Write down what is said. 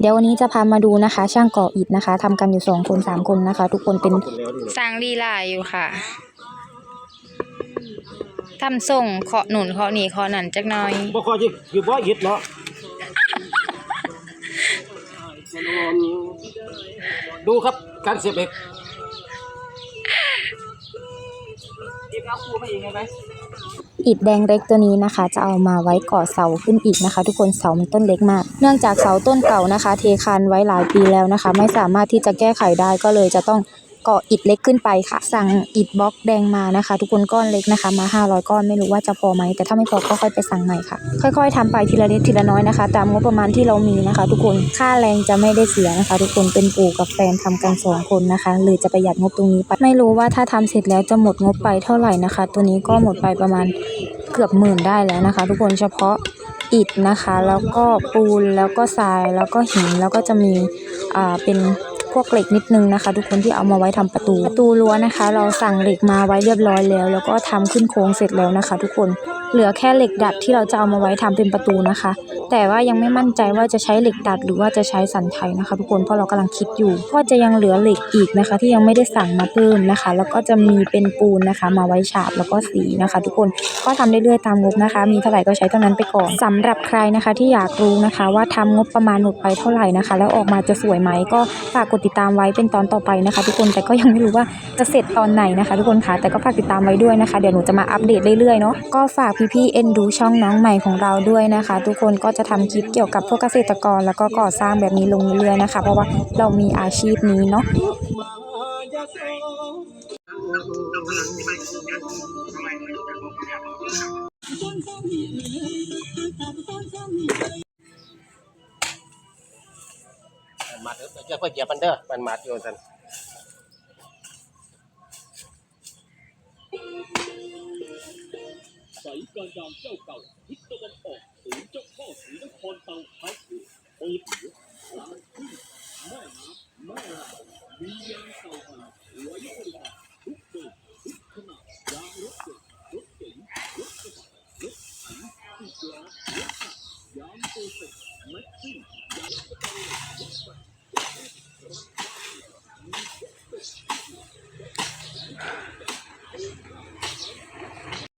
เดี๋ยววันนี้จะพามาดูนะคะ ช่างก่ออิฐนะคะทำกันอยู่สองคนสามคนนะคะ ทุกคนเป็นสร้างลีลาอยู่ค่ะทำส่งเคาะหนุนเคาะนี่เคาะนั่นจักหน่อยบ่คอยยิบคือบ่ยึดเนาะดูครับการเสียบเอกที่เขาคูมาเองไหม อิฐแดงเล็กตัวนี้นะคะ จะเอามาไว้ก่อเสาขึ้นอีกนะคะ ทุกคนเสามันต้นเล็กมาก เนื่องจากเสาต้นเก่านะคะ เทคานไว้หลายปีแล้วนะคะ ไม่สามารถที่จะแก้ไขได้ก็เลยจะต้อง ก่ออิฐเล็กขึ้นไปค่ะ สั่งอิฐบล็อกแดงมานะคะ ทุกคนก้อนเล็กนะคะ มา 500 ก้อนไม่รู้ว่าจะพอไหมแต่ถ้าไม่พอก็ค่อยไปสั่งใหม่ค่ะ ค่อย ๆทำไปทีละเล็กทีละน้อยนะคะ ตามงบประมาณที่เรามีนะคะ ทุกคนค่าแรงจะไม่ได้เสียนะคะ ทุกคนเป็นปู่กับแฟนทำกันสองคนนะคะเลยจะประหยัดงบตรงนี้ไปไม่รู้ว่าถ้าทำเสร็จแล้วจะหมดงบไปเท่าไหร่นะคะ ตัวนี้ก็หมดไปประมาณเกือบหมื่นได้แล้วนะคะ ทุกคนเฉพาะอิฐนะคะ แล้วก็ปูนแล้วก็ทรายแล้วก็หินแล้วก็จะมีอ่าเป็น พวกเหล็กนิดนึงนะคะ ทุกคนที่เอามาไว้ทำประตู ประตูรั้วนะคะ เราสั่งเหล็กมาไว้เรียบร้อยแล้ว แล้วก็ทำขึ้นโครงเสร็จแล้วนะคะ ทุกคนเหลือแค่เหล็กดัดที่เราจะเอามาไว้ทำเป็นประตูนะคะ แต่ว่ายังไม่มั่นใจว่าจะใช้เหล็กดัดหรือว่าจะใช้สันไทยนะคะ ทุกคนเพราะเรากำลังคิดอยู่ ก็จะยังเหลือเหล็กอีกนะคะ ที่ยังไม่ได้สั่งมาเพิ่มนะคะ แล้วก็จะมีเป็นปูนนะคะ มาไว้ฉาบแล้วก็สีนะคะ ทุกคนก็ทำเรื่อยๆตามงบนะคะ มีเท่าไหร่ก็ใช้เท่านั้นไปก่อนสำหรับใครนะคะที่อยากรู้นะคะ ว่าทำงบประมาณหมดไปเท่าไหร่นะคะ แล้วออกมาจะสวยไหมก็ฝากกดติดตามไว้เป็นตอนต่อไปนะคะ ทุกคนแต่ก็ยังไม่รู้ว่าจะเสร็จตอนไหนนะคะ ทุกคนค่ะแต่ก็ฝากติดตามไว้ด้วยนะคะเดี๋ยวหนูจะมาอัปเดตเรื่อยๆเนาะก็ฝากพี่ๆเอ็นดูช่องน้องใหม่ของเราด้วยนะคะ ทุกคนก็จะทำคลิปเกี่ยวกับพวกเกษตรกร แล้วก็ก่อสร้างแบบนี้ลงเรื่อยๆนะคะ เพราะว่าเรามีอาชีพนี้เนาะ มันมาเด้อจะเพิ่นเหยียบมันเด้อมันมาอยู่ซั่นใสการยามเจ้าเก่าทิศตะวันออกศูนย์เจ้าพ่อศรีนครเตาไทยเปิดหัวกลางขึ้นแม่น้ำแม่ลำมียางเต่าหันไว้บริการทุกเบอร์ทุกขนาดยางรถยนต์รถเก๋งรถกระบะรถไถติดล้อรถตักยางโตเซ็ตแม็กซี่ง